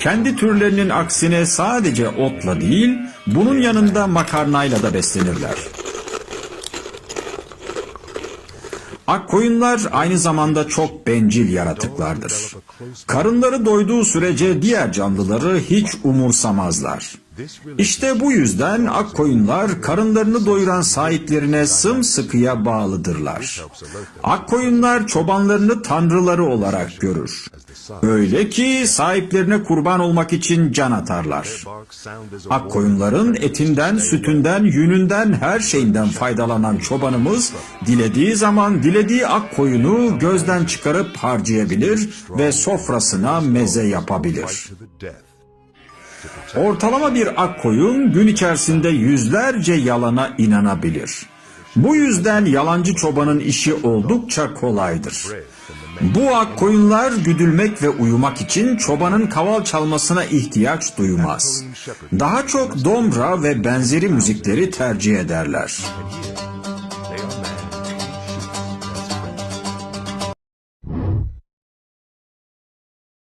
kendi türlerinin aksine sadece otla değil, bunun yanında makarnayla da beslenirler. Akkoyunlar aynı zamanda çok bencil yaratıklardır. Karınları doyduğu sürece diğer canlıları hiç umursamazlar. İşte bu yüzden akkoyunlar karınlarını doyuran sahiplerine sımsıkıya bağlıdırlar. Akkoyunlar çobanlarını tanrıları olarak görür. Öyle ki sahiplerine kurban olmak için can atarlar. Akkoyunların etinden, sütünden, yününden, her şeyinden faydalanan çobanımız dilediği zaman dilediği akkoyunu gözden çıkarıp harcayabilir ve sofrasına meze yapabilir. Ortalama bir akkoyun gün içerisinde yüzlerce yalana inanabilir. Bu yüzden yalancı çobanın işi oldukça kolaydır. Bu akkoyunlar güdülmek ve uyumak için çobanın kaval çalmasına ihtiyaç duymaz. Daha çok dombra ve benzeri müzikleri tercih ederler.